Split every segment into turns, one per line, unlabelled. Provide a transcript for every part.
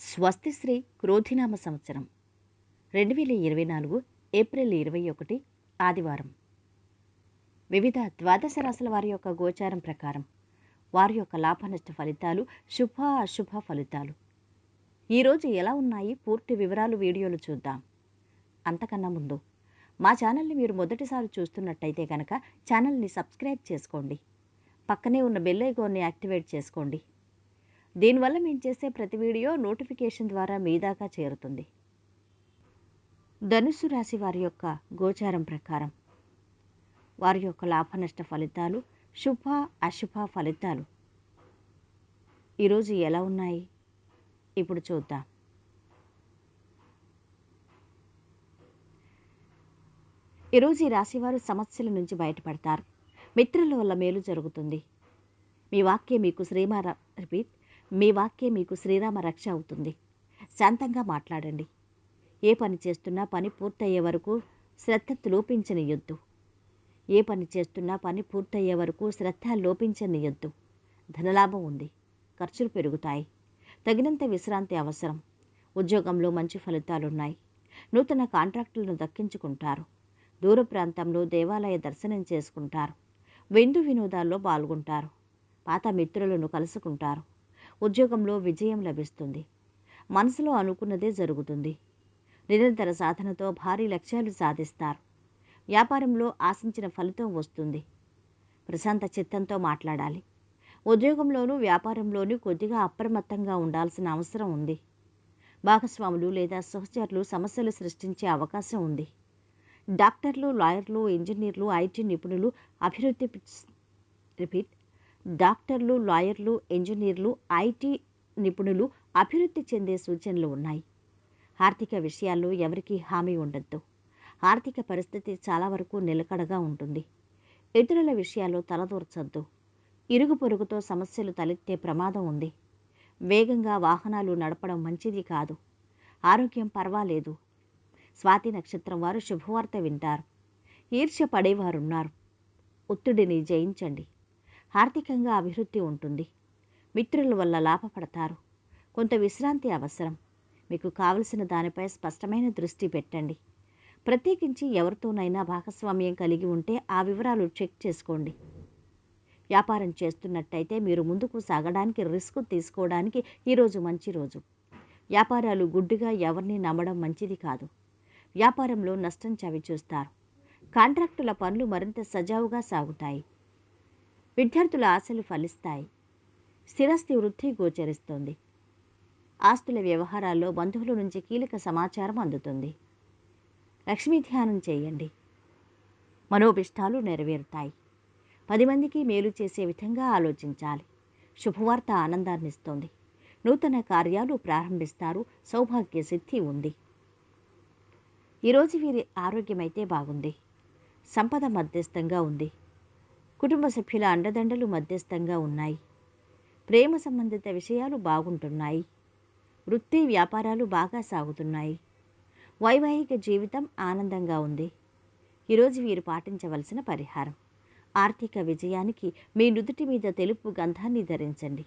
స్వస్తిశ్రీ క్రోధినామ సంవత్సరం. రెండు వేల ఇరవై నాలుగు ఏప్రిల్ ఇరవై ఒకటి ఆదివారం. వివిధ ద్వాదశ రాశుల వారి యొక్క గోచారం ప్రకారం వారి యొక్క లాభనష్ట ఫలితాలు శుభ అశుభ ఫలితాలు. ఈరోజు ఎలా ఉన్నాయి? పూర్తి వివరాలు వీడియోలు చూద్దాం. అంతకన్నా ముందు మా ఛానల్ని మీరు మొదటిసారి చూస్తున్నట్టయితే కనుక ఛానల్ని సబ్స్క్రైబ్ చేసుకోండి. పక్కనే ఉన్న బెల్ ఐకాన్ని యాక్టివేట్ చేసుకోండి. దీనివల్ల మేము చేసే ప్రతి వీడియో నోటిఫికేషన్ ద్వారా మీ దాకా చేరుతుంది. ధనుస్సు రాశి వారి యొక్క గోచారం ప్రకారం వారి యొక్క లాభనష్ట ఫలితాలు శుభ అశుభ ఫలితాలు ఈరోజు ఎలా ఉన్నాయి? ఇప్పుడు చూద్దాం. ఈరోజు ఈ రాశివారు సమస్యల నుంచి బయటపడతారు. మిత్రుల వల్ల మేలు జరుగుతుంది. మీ వాక్యం మీకు శ్రీమార రిపీట్ మీ వాక్యం మీకు శ్రీరామ రక్ష అవుతుంది. శాంతంగా మాట్లాడండి. ఏ పని చేస్తున్నా పని పూర్తయ్యే వరకు శ్రద్ధ లోపించనియొద్దు. ఏ పని చేస్తున్నా పని పూర్తయ్యే వరకు శ్రద్ధ లోపించనియొద్దు. ధనలాభం ఉంది. ఖర్చులు పెరుగుతాయి. తగినంత విశ్రాంతి అవసరం. ఉద్యోగంలో మంచి ఫలితాలున్నాయి. నూతన కాంట్రాక్టులను దక్కించుకుంటారు. దూర ప్రాంతంలో దేవాలయ దర్శనం చేసుకుంటారు. విందు వినోదాల్లో పాల్గొంటారు. పాత మిత్రులను కలుసుకుంటారు. ఉద్యోగంలో విజయం లభిస్తుంది. మనసులో అనుకున్నదే జరుగుతుంది. నిరంతర సాధనతో భారీ లక్ష్యాలు సాధిస్తారు. వ్యాపారంలో ఆశించిన ఫలితం వస్తుంది. ప్రశాంత చిత్తంతో మాట్లాడాలి. ఉద్యోగంలోనూ వ్యాపారంలోనూ కొద్దిగా అప్రమత్తంగా ఉండాల్సిన అవసరం ఉంది. భాగస్వాములు లేదా సహచరులు సమస్యలు సృష్టించే అవకాశం ఉంది. డాక్టర్లు లాయర్లు ఇంజనీర్లు ఐటీ నిపుణులు అభివృద్ధి రిపీట్ డాక్టర్లు లాయర్లు ఇంజనీర్లు ఐటీ నిపుణులు అభివృద్ధి చెందే సూచనలు ఉన్నాయి. ఆర్థిక విషయాల్లో ఎవరికీ హామీ ఉండద్దు. ఆర్థిక పరిస్థితి చాలా వరకు నిలకడగా ఉంటుంది. ఇతరుల విషయాల్లో తలదూర్చొద్దు. ఇరుగు పొరుగుతో సమస్యలు తలెత్తే ప్రమాదం ఉంది. వేగంగా వాహనాలు నడపడం మంచిది కాదు. ఆరోగ్యం పర్వాలేదు. స్వాతి నక్షత్రం వారు శుభవార్త వింటారు. ఈర్ష్య పడేవారున్నారు. ఒత్తిడిని జయించండి. ఆర్థికంగా అభివృద్ధి ఉంటుంది. మిత్రుల వల్ల లాభపడతారు. కొంత విశ్రాంతి అవసరం. మీకు కావలసిన దానిపై స్పష్టమైన దృష్టి పెట్టండి. ప్రత్యేకించి ఎవరితోనైనా భాగస్వామ్యం కలిగి ఉంటే ఆ వివరాలు చెక్ చేసుకోండి. వ్యాపారం చేస్తున్నట్టయితే మీరు ముందుకు సాగడానికి రిస్క్ తీసుకోవడానికి ఈరోజు మంచి రోజు. వ్యాపారాలు గుడ్డుగా ఎవరిని నమ్మడం మంచిది కాదు. వ్యాపారంలో నష్టం చవిచూస్తారు. కాంట్రాక్టుల పనులు మరింత సజావుగా సాగుతాయి. విద్యార్థుల ఆశలు ఫలిస్తాయి. స్థిరస్థి వృద్ధి గోచరిస్తుంది. ఆస్తుల వ్యవహారాల్లో బంధువుల నుంచి కీలక సమాచారం అందుతుంది. లక్ష్మీ ధ్యానం చేయండి. మనోభిష్టాలు నెరవేరుతాయి. పది మందికి మేలు చేసే విధంగా ఆలోచించాలి. శుభవార్త ఆనందాన్నిస్తుంది. నూతన కార్యాలు ప్రారంభిస్తారు. సౌభాగ్య సిద్ధి ఉంది. ఈరోజు వీరి ఆరోగ్యమైతే బాగుంది. సంపద మధ్యస్థంగా ఉంది. కుటుంబ సభ్యుల అండదండలు మధ్యస్థంగా ఉన్నాయి. ప్రేమ సంబంధిత విషయాలు బాగుంటున్నాయి. వృత్తి వ్యాపారాలు బాగా సాగుతున్నాయి. వైవాహిక జీవితం ఆనందంగా ఉంది. ఈరోజు వీరు పాటించవలసిన పరిహారం. ఆర్థిక విజయానికి మీ నుదుటి మీద తెలుపు గంధాన్ని ధరించండి.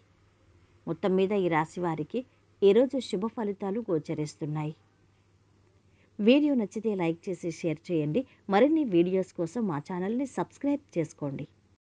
మొత్తం మీద ఈ రాశి వారికి ఈరోజు శుభ ఫలితాలు గోచరిస్తున్నాయి. వీడియో నచ్చితే లైక్ చేసి షేర్ చేయండి. మరిన్ని వీడియోస్ కోసం మా ఛానల్ని సబ్స్క్రైబ్ చేసుకోండి.